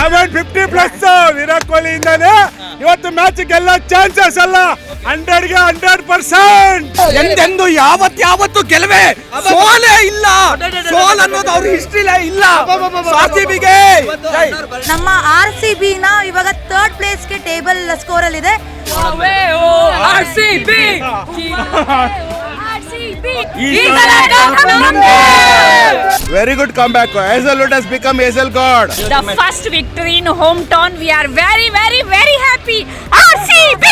Seven fifty plus Virat Kohli ಇಂದಾನೆ ಇವತ್ತು match ಗೆಲ್ಲ ಚಾನ್ಸಸ್ ಅಲ್ಲ. ಹಂಡ್ರೆಡ್ಗೆ ಹಂಡ್ರೆಡ್ ಪರ್ಸೆಂಟ್ ಎಂದೆಂದು ಯಾವತ್ ಯಾವತ್ತು ಗೆಲುವೆ ಸೋಲೇ ಇಲ್ಲ. ಸೋಲ್ ಅನ್ನೋದು ಅವ್ರ ಹಿಸ್ಟ್ರಿಲೇ ಇಲ್ಲ. ಆರ್ಸಿಬಿಗೆ ನಮ್ಮ ಆರ್ ಸಿ ಬಿ ನ ಇವಾಗ ಥರ್ಡ್ ಪ್ಲೇಸ್ಗೆ ಟೇಬಲ್ ಸ್ಕೋರ್ ಅಲ್ಲಿ ಇದೆ very good come back Hazlewood has become Hazel god The first victory in hometown. We are very, very, very happy. RCB!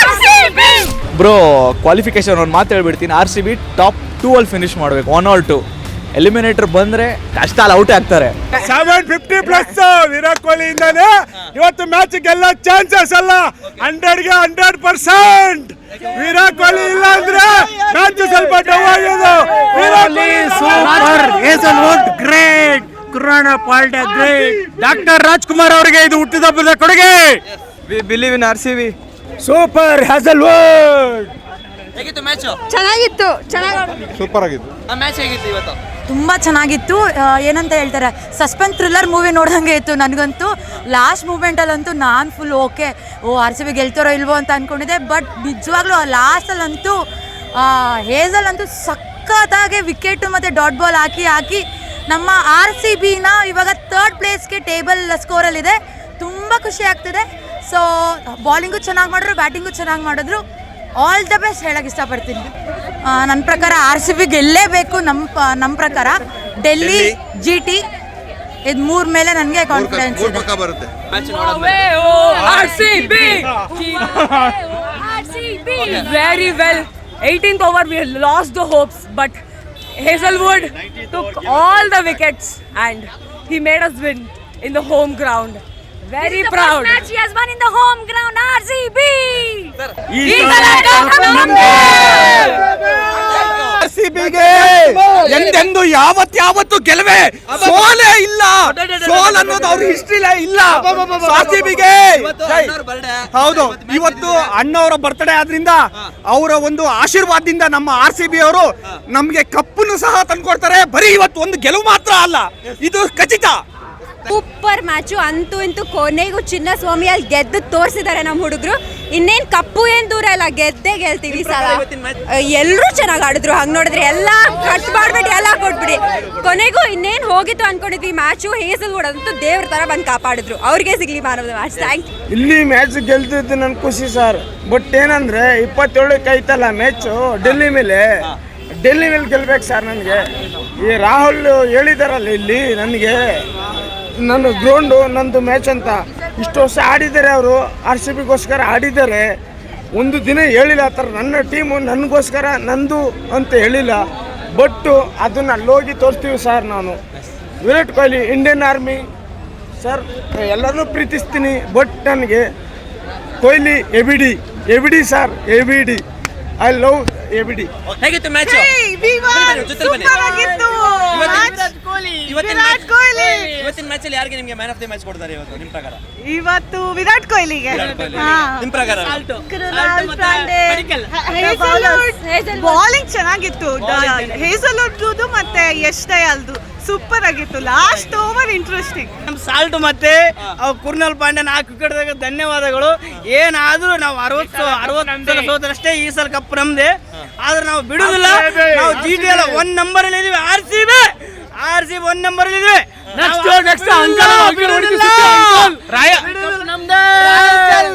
RCB! Bro qualification ಒಂದು ಮಾತು ಹೇಳ್ಬಿಡ್ತೀನಿ. R C B top two ಅಲ್ಲಿ finish ಮಾಡಬೇಕು. One or two eliminator ಬಂದರೆ ಕಷ್ಟ ಅಲ್ಲಿ out ಆಗ್ತಾರೆ. Seven fifty plus Virat Kohli ಇಂದಾನೆ ಇವತ್ತು ಮ್ಯಾಚ್ ಗೆಲ್ಲ ಚಾನ್ಸಸ್ ಅಲ್ಲ. Hundred hundred percent Virat Kohli ಇಲ್ಲ ಅಂದ್ರೆ ಮ್ಯಾಚ್ ಸ್ವಲ್ಪ ಡವ್ ಆಗೋದು Virat Kohli super Hazlewood great party ಪಾಲ್ಡೆ ಗ್ರೇಟ್ ಡಾಕ್ಟರ್ ರಾಜ್ಕುಮಾರ್ ಅವರಿಗೆ ಇದು ಹುಟ್ಟಿದಬ್ಬದ ಕೊಡುಗೆ. Believe in R C B super Hazlewood ಹೇಗಿತ್ತು ಮ್ಯಾಚ್ ಚೆನ್ನಾಗಿತ್ತು ಚೆನ್ನಾಗಿ ಸೂಪರ್ ಆಗಿತ್ತು. ಮ್ಯಾಚ್ ಹೇಗಿತ್ತು ಇವತ್ತು? ತುಂಬಾ ಚೆನ್ನಾಗಿತ್ತು. ಆ, ಏನಂತ ಹೇಳ್ತಾರೆ ಸಸ್ಪೆನ್ಸ್ ಥ್ರಿಲ್ಲರ್ ಮೂವಿ ನೋಡ್ದಂಗೆ ಇತ್ತು ನನಗಂತೂ. ಲಾಸ್ಟ್ ಮೂಮೆಂಟಲ್ಲಂತೂ ನಾನು ಫುಲ್ ಓಕೆ ಓ ಆರ್ ಸಿ ಬಿ ಗೆಲ್ತಾರೋ ಇಲ್ವೋ ಅಂತ ಅಂದ್ಕೊಂಡಿದ್ದೆ ಬಟ್ ನಿಜವಾಗ್ಲೂ ಆ ಲಾಸ್ಟಲ್ಲಂತೂ ಹೇಸಲ್ ಅಂತೂ ಸಖತ್ತಾಗಿ ವಿಕೆಟು ಮತ್ತು ಡಾಟ್ ಬಾಲ್ ಹಾಕಿ ಹಾಕಿ ನಮ್ಮ ಆರ್ ಸಿ ಬಿನ ಇವಾಗ ಥರ್ಡ್ ಪ್ಲೇಸ್ಗೆ ಟೇಬಲ್ ಸ್ಕೋರಲ್ಲಿದೆ ತುಂಬ ಖುಷಿ ಆಗ್ತಿದೆ. ಸೊ ಬಾಲಿಂಗು ಚೆನ್ನಾಗಿ ಮಾಡಿದ್ರು ಬ್ಯಾಟಿಂಗು ಚೆನ್ನಾಗಿ ಮಾಡಿದ್ರು. ಆಲ್ ದ ಬೆಸ್ಟ್ ಹೇಳಕ್ಕೆ ಇಷ್ಟಪಡ್ತೀನಿ. ನನ್ನ ಪ್ರಕಾರ ಆರ್ ಸಿ ಬಿ ಗೆಲ್ಲೇಬೇಕು ನಮ್ಮ ನಮ್ಮ ಪ್ರಕಾರ. ಡೆಲ್ಲಿ ಜಿ ಟಿ ಇದು ಮೂರ್ ಮೇಲೆ ನನಗೆ ಕಾನ್ಫಿಡೆನ್ಸ್ ಇದೆ. ಬರುತ್ತೆ. Very well RCB! RCB! Very well. 18th over, we Hazelwood took all the wickets and he made us win in the home ground. Very this is proud. The first match he has won in the home ground. RCB. Sir. ಎಂದೆಂದು ಯಾವತ್ತಾವತ್ತು ಗೆಲುವೆ ಸೋಲೇ ಇಲ್ಲ. ಸೋಲ್ ಅನ್ನೋದು ಅವ್ರ ಹಿಸ್ಟ್ರಿಲೇ ಇಲ್ಲ. ಸಾಸಿಬಿಗೆ ಹೌದು. ಇವತ್ತು ಅಣ್ಣವರ birthday ಆದ್ರಿಂದ ಅವರ ಒಂದು ಆಶೀರ್ವಾದದಿಂದ ನಮ್ಮ ಆರ್ ಸಿ ಬಿ ಅವರು ನಮ್ಗೆ ಕಪ್ಪನ್ನು ಸಹ ತಂದ್ಕೊಡ್ತಾರೆ. ಬರೀ ಇವತ್ತು ಒಂದು ಗೆಲುವು ಮಾತ್ರ ಅಲ್ಲ. ಇದು ಖಚಿತ. Super match. ಅಂತೂ ಇಂತೂ ಕೊನೆಗೂ ಚಿನ್ನ ಸ್ವಾಮಿಯಲ್ಲಿ ಗೆದ್ದು ತೋರಿಸಿದ್ದಾರೆ ನಮ್ಮ ಹುಡುಗರು. ಇನ್ನೇನು ಕಪ್ಪು ಏನು ದೂರ ಇಲ್ಲ ಗೆದ್ದೇ ಗೆಲ್ತೀವಿ ಸಾಲ. ಎಲ್ಲರೂ ಚೆನ್ನಾಗಿ ಆಡಿದ್ರು. ಹಂಗೆ ನೋಡಿದ್ರೆ ಎಲ್ಲ ಕಟ್ ಮಾಡ್ಬಿಟ್ಟು ಎಲ್ಲ ಕೊಟ್ಬಿಡಿ. ಕೊನೆಗೂ ಇನ್ನೇನು ಹೋಗಿತ್ತು ಅನ್ಕೊಂಡಿದ್ವಿ ಮ್ಯಾಚು ಹೇಸಲ್ ಅಂತೂ ದೇವ್ರ ಥರ ಬಂದು ಕಾಪಾಡಿದ್ರು. ಅವ್ರಿಗೆ ಸಿಗ್ಲಿ ಮಾನವ ಮ್ಯಾಚ್. ಥ್ಯಾಂಕ್ ಯು ಇಲ್ಲಿ ಮ್ಯಾಚ್ ಗೆಲ್ತಿದ್ದು ನನ್ ಖುಷಿ ಸರ್. ಬಟ್ ಏನಂದ್ರೆ ಇಪ್ಪತ್ತೇಳಕ್ಕೆ ಐತಲ್ಲ ಮ್ಯಾಚು ಡೆಲ್ಲಿ ಮೇಲೆ. ಡೆಲ್ಲಿ ಮೇಲೆ ಗೆಲ್ಬೇಕು ಸರ್ ನನಗೆ. ಈ ರಾಹುಲ್ ಹೇಳಿದಾರಲ್ಲ ಇಲ್ಲಿ ನನಗೆ. ನನ್ನ ಗ್ರೌಂಡು ನಂದು ಮ್ಯಾಚ್ ಅಂತ. ಇಷ್ಟು ವರ್ಷ ಆಡಿದ್ದಾರೆ ಅವರು ಆರ್ ಸಿ ಬಿಗೋಸ್ಕರ ಆಡಿದ್ದಾರೆ. ಒಂದು ದಿನ ಹೇಳಿಲ್ಲ ಆ ಥರ ನನ್ನ ಟೀಮು ನನಗೋಸ್ಕರ ನಂದು ಅಂತ ಹೇಳಿಲ್ಲ. ಬಟ್ ಅದನ್ನು ಅಲ್ಲೋಗಿ ತೋರಿಸ್ತೀವಿ ಸರ್ ನಾನು. Virat Kohli Indian army sir ಎಲ್ಲರನ್ನೂ ಪ್ರೀತಿಸ್ತೀನಿ. ಬಟ್ ನನಗೆ ಕೊಹ್ಲಿ ಎಬಿಡಿ ಎಬಿಡಿ ಸರ್ ಡಿ ಐ ಲವ್ ಎಬಿಡಿ ಹೇಗಿತ್ತು ಮ್ಯಾಚ್ ಜೊತೆ ಬನ್ನಿ ಇವತ್ತಿನ ಮ್ಯಾಚ್ ಅಲ್ಲಿ ಯಾರಿಗೆ ನಿಮಗೆ ಮ್ಯಾನ್ ಆಫ್ ದಿ ಮ್ಯಾಚ್ ಕೊಡ್ತಾರೆ ಇವತ್ತು ನಿಮ್ಮ ಪ್ರಕಾರ? ಇವತ್ತು ವಿರಾಟ್ ಕೊಹ್ಲಿಗೆ. ನಿಮ್ಮ ಪ್ರಕಾರ? ಬಾಲಿಂಗ್ ಚೆನ್ನಾಗಿತ್ತು. ಹೇಸಲ್ ಮತ್ತೆ ಎಷ್ಟೇ ದಯಾಲ್ದು ಸೂಪರ್ ಆಗಿತ್ತು. ಲಾಸ್ಟ್ ಓವರ್ ಇಂಟ್ರೆಸ್ಟಿಂಗ್ ನಮ್ಮ ಸಾಲ್ಟ್ ಮತ್ತೆ ಕುರ್ನಲ್ ಪಾಂಡೆ ನಾಲ್ಕು ಕಡೆದಾಗ ಧನ್ಯವಾದಗಳು. ಏನಾದ್ರೂ ನಾವು ಅರವತ್ತು ಅರವತ್ತು ಸಲ ಸೋತರಷ್ಟೇ ಈ ಸಲ ಕಪ್ ನಮ್ದೆ. ಆದ್ರೆ ನಾವು ಬಿಡುದಿಲ್ಲ ನಾವು ಜಿ ಟಿ ಎಲ್ಲ ಒನ್ ನಂಬರ್ ಅಲ್ಲಿ ಇದೀವಿ R C B R C one number ಅಲ್ಲಿ ಇದೀವಿ ನೆಕ್ಸ್ಟ್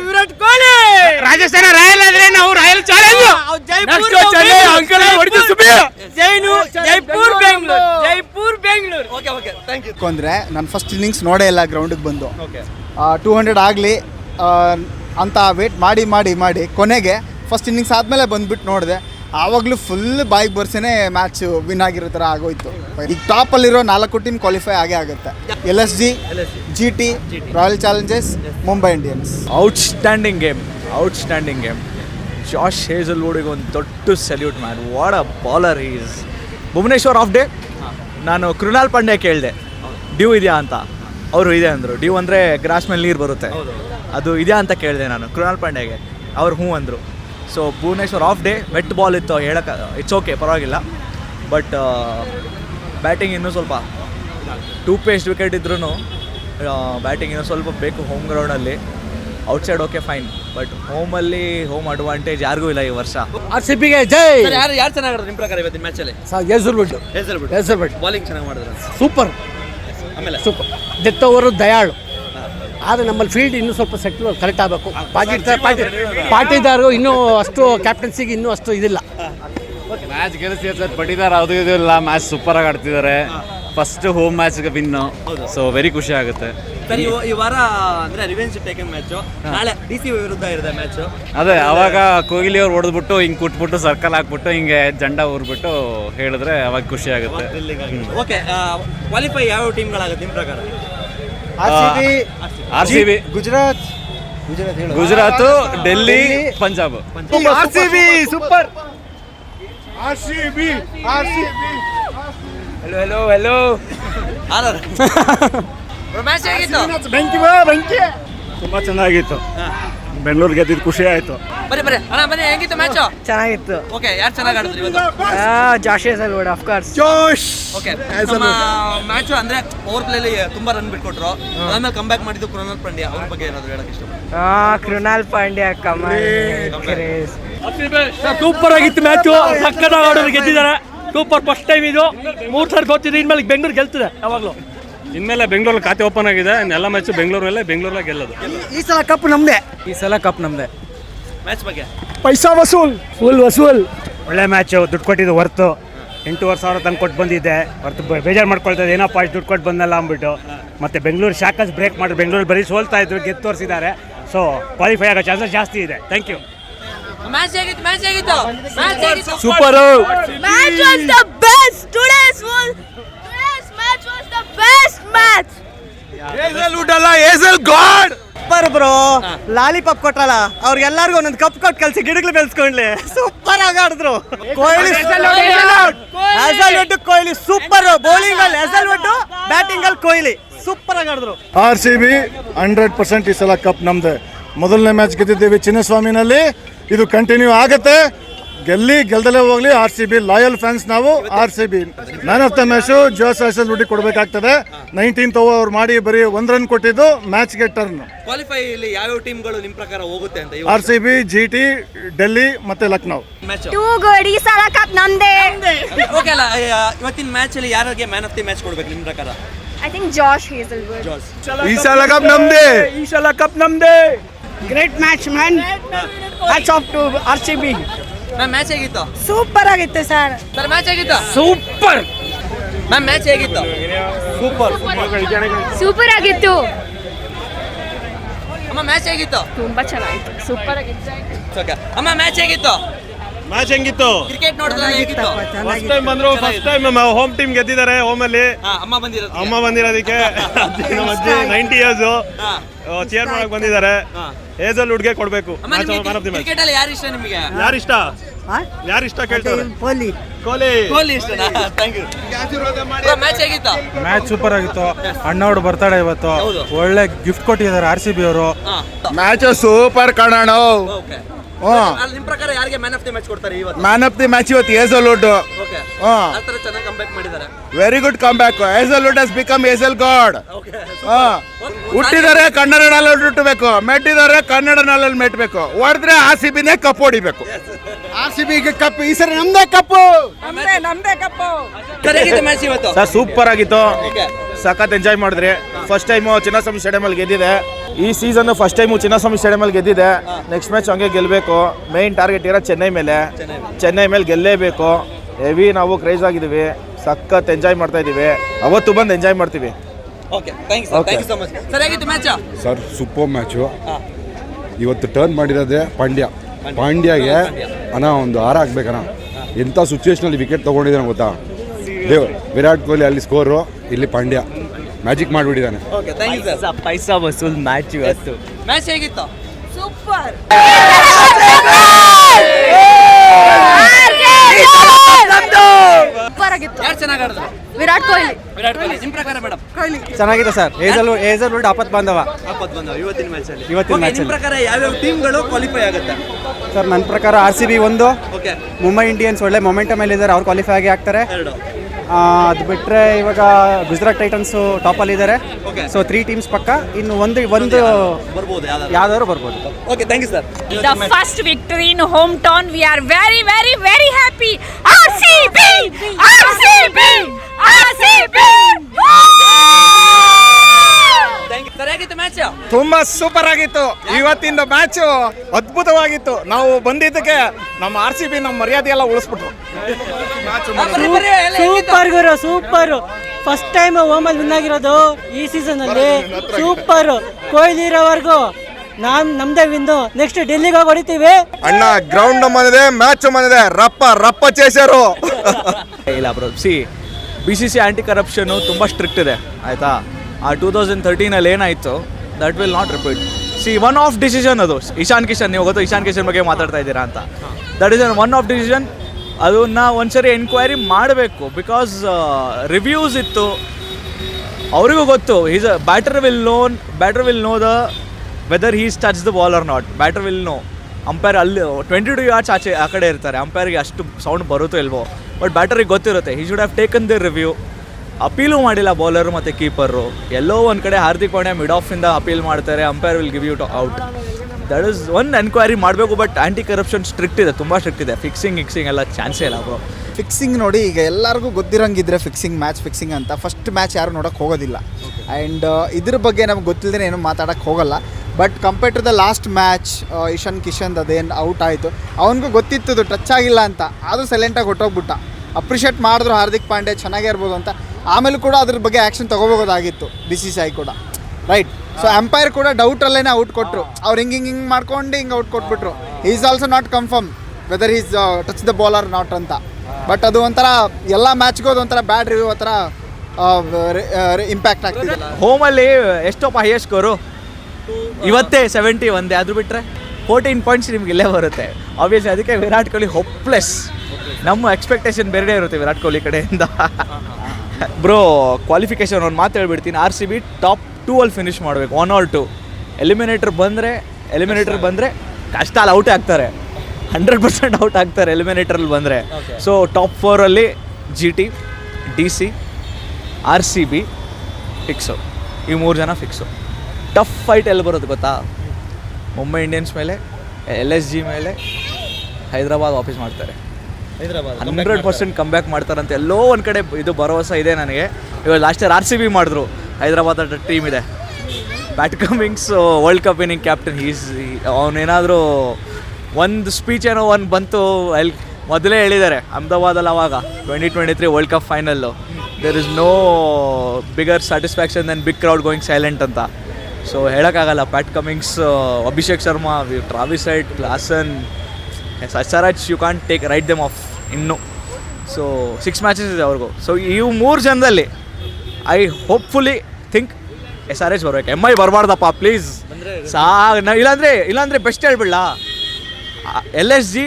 ವಿರಾಟ್ ಕೊಹ್ಲಿ. ರಾಜಸ್ಥಾನ ರಾಯಲ್ ಆದ್ರೆ ನಾವು royal challenge Jain Jaipur Bengaluru. Jaipur Bengaluru. Okay okay thank you ಅಂದರೆ ನಾನು ಫಸ್ಟ್ ಇನ್ನಿಂಗ್ಸ್ ನೋಡೇ ಇಲ್ಲ ಗ್ರೌಂಡಿಗೆ ಬಂದು. ಟೂ ಹಂಡ್ರೆಡ್ ಆಗಲಿ ಅಂತ ವೇಟ್ ಮಾಡಿ ಮಾಡಿ ಮಾಡಿ ಕೊನೆಗೆ ಫಸ್ಟ್ ಇನ್ನಿಂಗ್ಸ್ ಆದಮೇಲೆ ಬಂದ್ಬಿಟ್ಟು ನೋಡಿದೆ. ಆವಾಗಲೂ ಫುಲ್ ಬಾಯಿಗೆ ಬರ್ಸೇನೆ ಮ್ಯಾಚ್ ವಿನ್ ಆಗಿರೋ ಥರ ಆಗೋಯ್ತು. ಈಗ ಟಾಪಲ್ಲಿರೋ ನಾಲ್ಕು ಟೀಮ್ ಕ್ವಾಲಿಫೈ ಆಗೇ ಆಗುತ್ತೆ. L S G G T royal challengers Mumbai Indians outstanding game outstanding game Josh ಹೇಸಲ್ವುಡಿಗೆ ಒಂದು ದೊಡ್ಡ salute man what a bowler is Bhuvneshwar of day ನಾನು ಕೃಣಾಲ್ ಪಾಂಡೆ ಕೇಳಿದೆ ಡ್ಯೂ ಇದೆಯಾ ಅಂತ? ಅವರು ಇದೆ ಅಂದರು. ಡ್ಯೂ ಅಂದರೆ ಗ್ರಾಸ್ ಮೇಲೆ ನೀರು ಬರುತ್ತೆ. ಅದು ಇದೆಯಾ ಅಂತ ಕೇಳಿದೆ ನಾನು, ಕೃಣಾಲ್ ಪಾಂಡೆಗೆ. ಅವ್ರು ಹ್ಞೂ ಅಂದರು. So Bhuvneshwar of day wet ball ಇತ್ತು ಹೇಳಕ್ಕೆ ಇಟ್ಸ್ ಓಕೆ ಪರವಾಗಿಲ್ಲ. ಬಟ್ ಬ್ಯಾಟಿಂಗ್ ಇನ್ನೂ ಸ್ವಲ್ಪ ಟೂ ಪೇಸ್ಟ್ ವಿಕೆಟ್ ಇದ್ರೂ ಬ್ಯಾಟಿಂಗ್ ಇನ್ನೂ ಸ್ವಲ್ಪ ಬೇಕು ಹೋಮ್ ಗ್ರೌಂಡಲ್ಲಿ ಔಟ್ಸೈಡ್ ಓಕೆ ಫೈನ್ ಬಟ್ ಹೋಮಲ್ಲಿ ಹೋಮ್ ಅಡ್ವಾಂಟೇಜ್ ಯಾರಿಗೂ ಇಲ್ಲ ಈ ವರ್ಷ. ಆರ್ ಸಿ ಬಿಗೆ ಜೈ! ಯಾರು ಯಾರು ಚೆನ್ನಾಗಿ ಆಡಿದ್ರು ನಿಮ್ಮ ಪ್ರಕಾರ ಇವತ್ತಿನ ಮ್ಯಾಚಲ್ಲಿ ಸರ್ ಹೆಸರು ಯಜುರ್ವುಡ್ ಬಾಲಿಂಗ್ ಚೆನ್ನಾಗಿ ಮಾಡಿದ್ರು? ಸೂಪರ್ ಆಮೇಲೆ? ಸೂಪರ್ ಗೆದ್ದವರು ದಯಾಳು. ಆದರೆ ನಮ್ಮಲ್ಲಿ ಫೀಲ್ಡ್ ಇನ್ನೂ ಸ್ವಲ್ಪ ಸೆಟ್ ಕರೆಕ್ಟ್ ಆಗಬೇಕು. ಪಾಟಿ ಪಾಟಿ ಪಾಟಿದಾರು ಇನ್ನೂ ಅಷ್ಟು ಕ್ಯಾಪ್ಟನ್ಸಿಗೆ ಇನ್ನೂ ಅಷ್ಟು ಇದಿಲ್ಲ. ಮ್ಯಾಚ್ ಗೆಲ್ಲಿಸಿ ಸರ್ ಪಡಿದಾರ ಅದು ಇದು ಇಲ್ಲ. ಮ್ಯಾಚ್ ಸೂಪರ್ ಆಗಿ ಆಡ್ತಿದ್ದಾರೆ ಫಸ್ಟ್ ಹೋಮ್ ಮ್ಯಾಚ್ಗೆ ವಿನ್ ಸೊ ವೆರಿ ಖುಷಿ ಆಗುತ್ತೆ. ಸರ್ ಈ- ಈ ವಾರ ಅಂದ್ರೆ ರಿವೆಂಜ್ ಟೇಕನ್ ಮ್ಯಾಚ್ ನಾಳೆ ಡಿ ಸಿ ವಿರುದ್ಧ ಇರುತ್ತೆ ಮ್ಯಾಚ್ ಅದೇ ಅವಾಗ ಕೊಹ್ಲಿ ಅವ್ರು ಹೊಡೆದ್ಬಿಟ್ಟು ಹಿಂಗ್ ಕುಟ್ಬಿಟ್ಟು ಸರ್ಕಲ್ ಹಾಕ್ಬಿಟ್ಟು ಹಿಂಗೆ ಜಂಡ ಊರ್ಬಿಟ್ಟು ಹೇಳಿದ್ರೆ ಅವಾಗ ಖುಷಿ ಆಗುತ್ತೆ. ಓಕೆ ಕ್ವಾಲಿಫೈ ಯಾವ ಟೀಮ್ಗಳಾಗುತ್ತೆ ನಿಮ್ಮ ಪ್ರಕಾರ? R C B. Gujarat. Gujarat Delhi Punjab. R C B super. R C B R C B. Hello hello hello match ಹೇಗಿತ್ತು? ಬೆಂಕಿ ಬಾ ಬೆಂಕಿ. ತುಂಬಾ ಚೆನ್ನಾಗಿತ್ತು. ಬೆಂಗಳೂರು ಗೆದ್ದಿದ್ದು ಖುಷಿ ಆಯ್ತು. ಬರೀ ಬರೀ ಅಣ್ಣ ಬನ್ನಿ ಹೆಂಗಿತ್ತು ಮ್ಯಾಚ್ ಚೆನ್ನಾಗಿತ್ತು. ಓಕೆ ಯಾರು ಚೆನ್ನಾಗಿ ಆಡಿದ್ರು ಇವತ್ತು? Josh Hazlewood of course Josh okay match ಅಂದ್ರೆ ಓವರ್ ಪ್ಲೇಲಿ ತುಂಬಾ ರನ್ ಬಿಟ್ಕೊಟ್ರು. ಆಮೇಲೆ ಕಮ್ ಬ್ಯಾಕ್ ಮಾಡಿದ್ದು ಕೃಣಾಲ್ ಪಾಂಡ್ಯ. ಅವ್ರ ಬಗ್ಗೆ ಏನಾದ್ರು ಹೇಳಕ್ ಇಷ್ಟ ಕೃಣಾಲ್ ಪಾಂಡ್ಯ ಕಮಲ್ ಸೂಪರ್ ಆಗಿತ್ತು ಮ್ಯಾಚು ಸಕ್ಕತ್ತಾಗಿ ಆಡೋರು ಗೆದ್ದಿದ್ದಾರೆ. ಸೂಪರ್ ಫಸ್ಟ್ ಟೈಮ್ ಇದು. ಮೂರು ಸಾರಿ ಗೊತ್ತಿದೆ ಇನ್ಮೇಲೆ ಬೆಂಗಳೂರು ಗೆಲ್ತದೆ ಯಾವಾಗಲೂ. ಇನ್ಮೇಲೆ ಬೆಂಗಳೂರಲ್ಲಿ ಖಾತೆ ಓಪನ್ ಆಗಿದೆ. ಎಲ್ಲ ಮ್ಯಾಚ್ ಬೆಂಗಳೂರಲ್ಲೇ ಬೆಂಗಳೂರಲ್ಲೇ ಗೆಲ್ಲೋದು. ಈ ಸಲ ಕಪ್ ನಮ್ದೆ? ಈ ಸಲ ಕಪ್ ನಮ್ದೆ. ಮ್ಯಾಚ್ ಬಗ್ಗೆ? ಪೈಸಾ ವಸೂಲ್ ಫುಲ್ ವಸೂಲ್. ಒಳ್ಳೆ ಮ್ಯಾಚು ದುಡ್ಡು ಕೊಟ್ಟಿದ್ದು ಹೊರ್ತು ಎಂಟೂವರೆ ಸಾವಿರ ತಂದು ಕೊಟ್ಟು ಬಂದಿದ್ದೆ. ಹೊರ್ತು ಬೇಜಾರು ಮಾಡ್ಕೊಳ್ತದೆ ಏನಪ್ಪ ಅಷ್ಟು ದುಡ್ಡು ಕೊಟ್ಟು ಬಂದಲ್ಲ ಅಂದ್ಬಿಟ್ಟು. ಮತ್ತೆ ಬೆಂಗಳೂರು ಶಾಕಸ್ ಬ್ರೇಕ್ ಮಾಡಿ ಬೆಂಗಳೂರು ಬರೀ ಸೋಲ್ತಾ ಇದ್ರು ಗೆದ್ದು ತೋರಿಸಿದ್ದಾರೆ ಸೊ ಕ್ವಾಲಿಫೈ ಆಗೋ ಚಾನ್ಸಸ್ ಜಾಸ್ತಿ ಇದೆ. ಥ್ಯಾಂಕ್ ಯು ಮ್ಯಾಚ್ ಹೇಗಿತ್ತು? ಮ್ಯಾಚ್ ಹೇಗಿತ್ತು? ಮ್ಯಾಚ್ ಹೇಗಿತ್ತು? Super Match was the best. Today's was today's match was the best match. Super bro lollipop ಕೊಟ್ರಲ್ಲ ಅವ್ರಿಗೆಲ್ಲರಿಗೂ ಒಂದೊಂದು ಕಪ್ ಕೊಟ್ಟು ಕಲ್ಸಿ ಗಿಡಗಳು ಬೆಳೆಸ್ಕೊಂಡ್ಲಿ. ಸೂಪರ್ ಆಗಿ ಆಡಿದ್ರು Kohli Hazlewood Kohli! Super bowling ಅಲ್ಲಿ ಹೆಸಲ್ವುಡ್ ಬ್ಯಾಟಿಂಗ್ ಅಲ್ಲಿ ಕೊಹ್ಲಿ. ಸೂಪರ್ ಆಗಿ ಆಡಿದ್ರು R C B hundred percent ಈ ಸಲ ಕಪ್ ನಮ್ದೆ. ಮೊದಲನೇ ಮ್ಯಾಚ್ ಗೆದ್ದಿದ್ದೀವಿ ಚಿನ್ನಸ್ವಾಮಿನಲ್ಲಿ. ಇದು ಕಂಟಿನ್ಯೂ ಆಗತ್ತೆ. ಗೆಲ್ಲಿ ಗೆಲ್ದಲೇ ಹೋಗ್ಲಿ R C B loyal fans ನಾವು R C B man of the match Josh Hazlewood ಕೊಡಬೇಕಾಗ್ತದೆ. ನೈನ್ಟೀನ್ತ್ ಓವರ್ ಮಾಡಿ ಬರೀ ಒಂದ್ ರನ್ ಕೊಟ್ಟಿದ್ದು ಮ್ಯಾಚ್ಗೆ ಟರ್ನ್ ಕ್ವಾಲಿಫೈ ಇಲ್ಲಿ ಯಾವ ಟೀಮ್ಗಳು ನಿಮ್ಮ ಪ್ರಕಾರ ಹೋಗುತ್ತೆ ಅಂತ R C B G T Delhi ಮತ್ತೆ ಲಕ್ನೋ ಟೂ ಗೋಡಿ ಸಲ ಕಪ್ ನಮ್ದೇ. ಓಕೆ ಅಲ್ಲ ಇವತ್ತಿನ ಮ್ಯಾಚ್ ಅಲ್ಲಿ ಯಾರಿಗೆ ಮ್ಯಾನ್ ಆಫ್ ದಿ ಮ್ಯಾಚ್ ಕೊಡ್ಬೇಕು ನಿಮ್ಮ ಪ್ರಕಾರ? I think Josh Hazelwood. ಈ ಸಲ ಕಪ್ ನಮ್ದೇ. ಈ ಸಲ ಕಪ್ ನಮ್ದೇ. Great match man match of to R C B ma'am match ಹೇಗಿತ್ತು? ಸೂಪರ್ ಆಗಿತ್ತು ಸರ್ ಸರ್ ಮ್ಯಾಚ್ ಹೇಗಿತ್ತು? ಸೂಪರ್ ಮ್ಯಾಮ್ ಮ್ಯಾಚ್ ಹೇಗಿತ್ತು? ಸೂಪರ್ ಸೂಪರ್ ಆಗಿತ್ತು. ಅಮ್ಮ ಮ್ಯಾಚ್ ಹೇಗಿತ್ತು? ತುಂಬಾ ಚೆನ್ನಾಗಿತ್ತು. ಸೂಪರ್ ಆಗಿತ್ತು. ಓಕೆ ಅಮ್ಮ ಮ್ಯಾಚ್ ಹೇಗಿತ್ತು? ಮ್ಯಾಚ್ ಹೆಂಗಿತ್ತು? ಕ್ರಿಕೆಟ್ ನೋಡಿದ್ರೆ ಹೇಗಿತ್ತು? ಫಸ್ಟ್ ಟೈಮ್ ಬಂದ್ರು ಫಸ್ಟ್ ಟೈಮ್ ಹೋಮ್ ಟೀಮ್ ಗೆದ್ದಿದ್ದಾರೆ ಹೋಮ್ ಅಲ್ಲಿ. ಅಮ್ಮ ಬಂದಿರೋದು. ಅಮ್ಮ ಬಂದಿರೋದಕ್ಕೆ. ನಮ್ಮ ಅಜ್ಜಿ ನೈಂಟಿ ಇಯರ್ಸ್. ಚೇರ್ ಮಾಡಕ್ ಬಂದಿದ್ದಾರೆ. ಹಾ. ಹುಡುಗೆ ಕೊಡ್ಬೇಕು. ಕ್ರಿಕೆಟ್ ಅಲ್ಲಿ ಯಾರು ಇಷ್ಟ ನಿಮಗೆ? ಯಾರು ಇಷ್ಟ? ಯಾರು ಇಷ್ಟ ಕೇಳ್ತಾರೆ? ಕೊಹ್ಲಿ. ಕೊಹ್ಲಿ. ಕೊಹ್ಲಿ ಇಷ್ಟನಾ? ಥ್ಯಾಂಕ್ ಯು ಮ್ಯಾಚ್ ಹೇಗಿತ್ತು? ಮ್ಯಾಚ್ ಸೂಪರ್ ಆಗಿತ್ತು. ಅಣ್ಣ ಅವ್ರು ಬರ್ತಾಳೆ ಇವತ್ತು. ಒಳ್ಳೆ ಗಿಫ್ಟ್ ಕೊಟ್ಟಿದ್ದಾರೆ ಆರ್ ಸಿ ಬಿ ಅವರು. ಮ್ಯಾಚ್ ಸೂಪರ್ ಕಾಣೋಣ ನಿಮ್ಮ ಪ್ರಕಾರ ಯಾರಿಗೆ ಮ್ಯಾನ್ ಆಫ್ ದಿ ಮ್ಯಾಚ್ ಕೊಡ್ತಾರೆ ಇವತ್ತು ಮ್ಯಾನ್ ಆಫ್ ದಿ ಮ್ಯಾಚ್ ಇವತ್ತು ಹೇಸಲ್ ವುಡ್ ಓಕೆ ಹಾ. ಆ ಥರ ಚೆನ್ನಾಗಿ ಕಂಬ್ಯಾಕ್ ಮಾಡಿದ್ದಾರೆ. Very good come back Hazlewood has become Hazel god okay ಹುಟ್ಟಿದರೆ ಕನ್ನಡ ನಾಳಲ್ಲಿ ಹುಟ್ಟಬೇಕು. ಮೆಟ್ಟಿದರೆ ಕನ್ನಡ ನಾಳಲ್ಲಿ ಮೆಟ್ಟಬೇಕು. ಹೊಡೆದ್ರೆ ಆ ಸಿ ಬಿನೇ ಕಪ್ ಹೊಡಿಬೇಕು. ಆ ಸಿ ಬಿಗೆ ಕಪ್ ಈ ಸರಿ ನಮ್ದೇ ಕಪ್ಪು ನಮ್ದೇ ಕಪ್ಪು ಮ್ಯಾಚ್ ಇವತ್ತು. ಸರ್ ಸೂಪರ್ ಆಗಿತ್ತು. ಸಖತ್ ಎಂಜಾಯ್ ಮಾಡಿದ್ರಿ. ಫಸ್ಟ್ ಟೈಮು ಚಿನ್ನಸ್ವಾಮಿ ಸ್ಟೇಡಿಯಮಲ್ಲಿ ಗೆದ್ದಿದೆ. ಈ ಸೀಸನ್ ಫಸ್ಟ್ ಟೈಮು ಚಿನ್ನಸ್ವಾಮಿ ಸ್ಟೇಡಿಯಮಲ್ಲಿ ಗೆದ್ದಿದೆ. ನೆಕ್ಸ್ಟ್ ಮ್ಯಾಚ್ ಹಂಗೆ ಗೆಲ್ಲಬೇಕು ಮೈನ್ ಟಾರ್ಗೆಟ್ ಇರೋ ಚೆನ್ನೈ ಮೇಲೆ. ಚೆನ್ನೈ ಮೇಲೆ ಗೆಲ್ಲೇಬೇಕು. ಹೆವಿ ನಾವು ಕ್ರೇಜ್ ಆಗಿದ್ದೀವಿ. ಸಖತ್ ಎಂಜಾಯ್ ಮಾಡ್ತಾ ಇದ್ದೀವಿ. ಅವತ್ತು ಬಂದು ಎಂಜಾಯ್ ಮಾಡ್ತೀವಿ. Okay thank you sir thank you so much sir ಹೇಗಿತ್ತು ಮ್ಯಾಚ್ ಸರ್ ಸೂಪರ್ ಮ್ಯಾಚು ಇವತ್ತು ಟರ್ನ್ ಮಾಡಿರೋದೇ ಪಾಂಡ್ಯ. ಪಾಂಡ್ಯಗೆ ಅಣ್ಣ ಒಂದು ಹಾರ ಹಾಕ್ಬೇಕಣ್ಣ. ಎಂಥ ಸಿಚುವೇಶನಲ್ಲಿ ವಿಕೆಟ್ ತೊಗೊಂಡಿದ್ದಾನೆ ಗೊತ್ತಾ? ದೇವ್ ವಿರಾಟ್ ಕೊಹ್ಲಿ ಅಲ್ಲಿ ಸ್ಕೋರು ಇಲ್ಲಿ ಪಾಂಡ್ಯ. ಮ್ಯಾಜಿಕ್ ಮಾಡಿಬಿಟ್ಟಿದ್ದಾನೆ. ಓಕೆ ಥ್ಯಾಂಕ್ ಯು ಸರ್ ಪೈಸಾ ವಸೂಲ್ ಮ್ಯಾಚ್ ಇವತ್ತು. ಮ್ಯಾಚ್ ಹೇಗಿತ್ತು? ಸೂಪರ್ ಸೂಪರ್ ಆಗಿತ್ತು. ಯಾರು ಚೆನ್ನಾಗಿ ಆಡಿದ್ರು? ವಿರಾಟ್ ಕೊಹ್ಲಿ. ವಿರಾಟ್ ಕೊಹ್ಲಿ ನಿಮ್ಮ ಪ್ರಕಾರ ಮೇಡಮ್? ಚೆನ್ನಾಗಿದೆ ಸರ್ ಏಜಲ್ ಹೇಸಲ್ವುಡ್ ಆಪತ್ ಬಾಂಧವ. ಆಪತ್ ಬಂದವ ಇವತ್ತಿನ ಮ್ಯಾಚ್ ಅಲ್ಲಿ. ಇವತ್ತಿನ match ನಿಮ್ಮ ಪ್ರಕಾರ ಯಾವ್ಯಾವ ಟೀಮ್ಗಳು ಕ್ವಾಲಿಫೈ ಆಗುತ್ತೆ? ಸರ್ ನನ್ನ ಪ್ರಕಾರ ಆರ್ ಸಿ ಬಿ ಒಂದು ಓಕೆ ಮುಂಬೈ ಇಂಡಿಯನ್ಸ್ ಒಳ್ಳೆ ಮೊಮೆಂಟಮ್ ಅಲ್ಲಿ ಇದ್ದಾರೆ ಅವ್ರು ಕ್ವಾಲಿಫೈ ಆಗಿ ಆಗ್ತಾರೆ ಎರಡು. ಅದು ಬಿಟ್ಟರೆ ಇವಾಗ ಗುಜರಾತ್ ಟೈಟನ್ಸು ಟಾಪಲ್ಲಿದ್ದಾರೆ ಸೊ ತ್ರೀ ಟೀಮ್ಸ್ ಪಕ್ಕ ಇನ್ನು ಒಂದು ಒಂದು ಬರ್ಬೋದು ಯಾವ್ದಾದ್ರು ಬರ್ಬೋದು okay thank you sir The first victory in hometown. We are very, very, very happy. RCB! RCB! RCB! Sir ಹೇಗಿತ್ತು ಮ್ಯಾಚ್ ತುಂಬಾ ಸೂಪರ್ ಆಗಿತ್ತು. ಇವತ್ತಿನ ಮ್ಯಾಚ್ ಅದ್ಭುತವಾಗಿತ್ತು. ನಾವು ಬಂದಿದ್ದಕ್ಕೆ ನಮ್ಮ ಆರ್ ಸಿ ಬಿ ನಮ್ಮ ಮರ್ಯಾದೆ ಎಲ್ಲ ಉಳಿಸ್ಬಿಟ್ರು. ಸೂಪರ್ ಗುರು ಸೂಪರ್ ಫಸ್ಟ್ ಟೈಮ್ ಓಮಲ್ ವಿನ್ ಆಗಿರೋದು ಈ ಸೀಸನ್ ಅಲ್ಲಿ. ಸೂಪರ್ ಕೊಹ್ಲಿ ಇರೋವರೆಗೂ ನಾನ್ ನಮ್ದೇ ವಿಂದು ನೆಕ್ಸ್ಟ್ ಡೆಲ್ಲಿಗೆ ಹೋಗಿ ಹೊಡಿತೀವಿ. ಅಣ್ಣ ಗ್ರೌಂಡ್ ಬಂದಿದೆ ಮ್ಯಾಚ್ ಬಂದಿದೆ ರಪ್ಪ ರಪ್ಪ ಚೇಸರು ಇಲ್ಲ bro C B C C anti corruption ತುಂಬ ಸ್ಟ್ರಿಕ್ಟ್ ಇದೆ. ಆಯಿತಾ? ಆ ಟೂ ತೌಸಂಡ್ ತರ್ಟೀನಲ್ಲಿ ಏನಾಯಿತು? That will not repeat see one of decision ಅದು. ಇಶಾನ್ ಕಿಶನ್, ನೀವು ಗೊತ್ತು ಇಶಾನ್ ಕಿಶನ್ ಬಗ್ಗೆ ಮಾತಾಡ್ತಾ ಇದ್ದೀರಾ ಅಂತ. That is one of decision ಅದನ್ನ ಒಂದ್ಸರಿ ಎನ್ಕ್ವೈರಿ ಮಾಡಬೇಕು. ಬಿಕಾಸ್ ರಿವ್ಯೂಸ್ ಇತ್ತು. ಅವರಿಗೂ ಗೊತ್ತು. Is a batter will known batter will know the whether he's touch the ball or not batter will know umpire ಅಲ್ಲಿ ಟ್ವೆಂಟಿ ಟು ಯಾರ್ಡ್ಸ್ ಆಚೆ, ಆ ಕಡೆ ಇರ್ತಾರೆ. ಅಂಪೈರ್ಗೆ ಅಷ್ಟು ಸೌಂಡ್ ಬರುತ್ತೋ ಇಲ್ವೋ. ಬಟ್ ಬ್ಯಾಟರಿಗೆ ಗೊತ್ತಿರುತ್ತೆ. He should have taken the review appeal ಮಾಡಿಲ್ಲ ಬೌಲರು ಮತ್ತು ಕೀಪರು. ಎಲ್ಲೋ ಒಂದು ಕಡೆ ಹಾರ್ದಿಕ್ ಪಾಂಡ್ಯ ಮಿಡ್ ಆಫಿಂದ ಅಪೀಲ್ ಮಾಡ್ತಾರೆ. Umpire will give you out that is one enquiry ಮಾಡಬೇಕು ಬಟ್ ಆ್ಯಂಟಿ ಕರಪ್ಷನ್ ಸ್ಟ್ರಿಕ್ಟ್ ಇದೆ. ತುಂಬ ಸ್ಟ್ರಿಕ್ಟ್ ಇದೆ. ಫಿಕ್ಸಿಂಗ್ ಗಿಕ್ಸಿಂಗ್ ಎಲ್ಲ ಚಾನ್ಸೇ ಇಲ್ಲ ಬ್ರೋ ಫಿಕ್ಸಿಂಗ್ ನೋಡಿ, ಈಗ ಎಲ್ಲರಿಗೂ ಗೊತ್ತಿರಂಗಿದ್ರೆ ಫಿಕ್ಸಿಂಗ್ ಮ್ಯಾಚ್ ಫಿಕ್ಸಿಂಗ್ ಅಂತ ಫಸ್ಟ್ ಮ್ಯಾಚ್ ಯಾರು ನೋಡೋಕೆ ಹೋಗೋದಿಲ್ಲ. ಆ್ಯಂಡ್ ಇದ್ರ ಬಗ್ಗೆ ನಮ್ಗೆ ಗೊತ್ತಿಲ್ಲದೆ ಏನು ಮಾತಾಡೋಕ್ಕೆ ಹೋಗಲ್ಲ. But compare to the last match Ishan Kishan ಅದೇನು ಔಟ್ ಆಯಿತು. ಅವನಿಗೂ ಗೊತ್ತಿತ್ತು ಟಚ್ ಆಗಿಲ್ಲ ಅಂತ. ಆದರೂ ಸೈಲೆಂಟಾಗಿ ಹೊಟ್ಟೋಗ್ಬಿಟ್ಟ ಅಪ್ರಿಷಿಯೇಟ್ ಮಾಡಿದ್ರು ಹಾರ್ದಿಕ್ ಪಾಂಡೆ ಚೆನ್ನಾಗೇ ಇರ್ಬೋದು ಅಂತ. ಆಮೇಲೆ ಕೂಡ ಅದ್ರ ಬಗ್ಗೆ ಆ್ಯಕ್ಷನ್ ತೊಗೋಬೋದಾಗಿತ್ತು ಬಿ ಸಿ ಸಿ ಐ ಕೂಡ. ರೈಟ್ ಸೊ ಅಂಪೈರ್ ಕೂಡ ಡೌಟಲ್ಲೇ ಔಟ್ ಕೊಟ್ಟರು ಅವ್ರು ಹಿಂಗೆ ಹಿಂಗೆ ಹಿಂಗೆ ಮಾಡ್ಕೊಂಡು ಹಿಂಗೆ out ಕೊಟ್ಬಿಟ್ರು. Is also not confirm whether is touch the bowler not ಅಂತ. ಬಟ್ ಅದು ಒಂಥರ ಎಲ್ಲ ಮ್ಯಾಚ್ಗೂ ಒಂಥರ ಬ್ಯಾಡ್ ರಿವ್ಯೂ ಆ ಇಂಪ್ಯಾಕ್ಟ್ ಆಗ್ತಿದೆ. ಹೋಮಲ್ಲಿ ಎಷ್ಟಪ್ಪ ಹೈಯೆಸ್ಟ್ ಸ್ಕೋರು ಇವತ್ತೇ ಸೆವೆಂಟಿ ಒಂದೇ. ಅದು ಬಿಟ್ಟರೆ ಫೋರ್ಟೀನ್ ಪಾಯಿಂಟ್ಸ್ ನಿಮ್ಗೆ ಇಲ್ಲೇ ಬರುತ್ತೆ. ಆಬ್ವಿಯಸ್ಲಿ ಅದಕ್ಕೆ ವಿರಾಟ್ ಕೊಹ್ಲಿ ಹೋಪ್ಲೆಸ್ ನಮ್ಮ ಎಕ್ಸ್ಪೆಕ್ಟೇಷನ್ ಬೇರೆ ಇರುತ್ತೆ ವಿರಾಟ್ ಕೊಹ್ಲಿ ಕಡೆಯಿಂದ. ಬ್ರೋ ಕ್ವಾಲಿಫಿಕೇಷನ್ ಒಂದು ಮಾತು ಹೇಳ್ಬಿಡ್ತೀನಿ. R C B top two ಅಲ್ಲಿ ಫಿನಿಶ್ ಮಾಡಬೇಕು. ಒನ್ ಆರ್ ಟು ಎಲಿಮಿನೇಟರ್ ಬಂದರೆ ಎಲಿಮಿನೇಟರ್ ಬಂದರೆ ಕಷ್ಟ ಅಲ್ಲಿ ಔಟ್ ಆಗ್ತಾರೆ. ಹಂಡ್ರೆಡ್ ಪರ್ಸೆಂಟ್ ಔಟ್ ಆಗ್ತಾರೆ ಎಲಿಮಿನೇಟರಲ್ಲಿ ಬಂದರೆ. So top ಫೋರಲ್ಲಿ G T D C R C B fix ಈ ಮೂರು ಜನ ಫಿಕ್ಸು ಟಫ್ ಫೈಟ್ ಎಲ್ಲಿ ಬರೋದು ಗೊತ್ತಾ? ಮುಂಬೈ ಇಂಡಿಯನ್ಸ್ ಮೇಲೆ ಎಲ್ ಎಸ್ ಜಿ ಮೇಲೆ ಹೈದರಾಬಾದ್ ವಾಪಸ್ ಮಾಡ್ತಾರೆ. ಹಂಡ್ರೆಡ್ ಪರ್ಸೆಂಟ್ ಕಮ್ ಬ್ಯಾಕ್ ಮಾಡ್ತಾರಂತ. ಎಲ್ಲೋ ಒಂದು ಕಡೆ ಇದು ಭರವಸೆ ಇದೆ ನನಗೆ. ಇವಾಗ last year R C B ಮಾಡಿದ್ರು. ಹೈದರಾಬಾದ್ ಟೀಮ್ ಇದೆ. Pat Cummins world cup winning captain is ಅವನೇನಾದರೂ ಒಂದು ಸ್ಪೀಚ್ ಏನೋ ಒಂದು ಬಂತು ಅಲ್ಲಿ ಮೊದಲೇ ಹೇಳಿದ್ದಾರೆ ಅಹಮದಾಬಾದಲ್ಲಿ ಅವಾಗ twenty twenty three world cup final there is no bigger satisfaction than big crowd going silent ಅಂತ. ಸೊ ಹೇಳೋಕ್ಕಾಗಲ್ಲ Pat Cummins Abhishek Sharma Travis right Klaasen such you can't take write them off ಇನ್ನು. So six matches ಇದೆ ಅವ್ರಿಗೂ. So ಇವು ಮೂರು ಜನದಲ್ಲಿ I hopefully think S R S ಬರಬೇಕು. M I ಬರಬಾರ್ದಪ್ಪ ಪ್ಲೀಸ್ ಸಾ ಇಲ್ಲಾಂದರೆ ಇಲ್ಲಾಂದರೆ best ಹೇಳ್ಬಿಡ್ಲಾ? L S G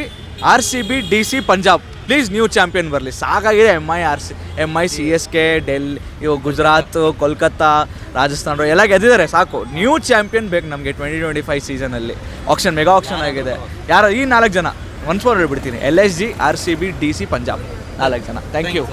R C B D C Punjab please new champion ಬರಲಿ. ಸಾಕಾಗಿದೆ M I R C M I C S K Delhi ಇವು ಗುಜರಾತ್ ಕೋಲ್ಕತ್ತಾ ರಾಜಸ್ಥಾನ ಎಲ್ಲ ಗೆದ್ದಿದ್ದಾರೆ ಸಾಕು. ನ್ಯೂ ಚಾಂಪಿಯನ್ ಬೇಕು ನಮಗೆ ಟ್ವೆಂಟಿ ಟ್ವೆಂಟಿ ಫೈವ್ ಸೀಸನಲ್ಲಿ ಆಪ್ಷನ್ ಮೆಗಾ ಆಪ್ಷನ್ ಆಗಿದೆ. ಯಾರು ಈ ನಾಲ್ಕು ಜನ? ಒನ್ಸ್ ಫೋರ್ ಹೇಳ್ಬಿಡ್ತೀನಿ. L S G R C B D C Punjab ನಾಲ್ಕು ಜನ. Thank you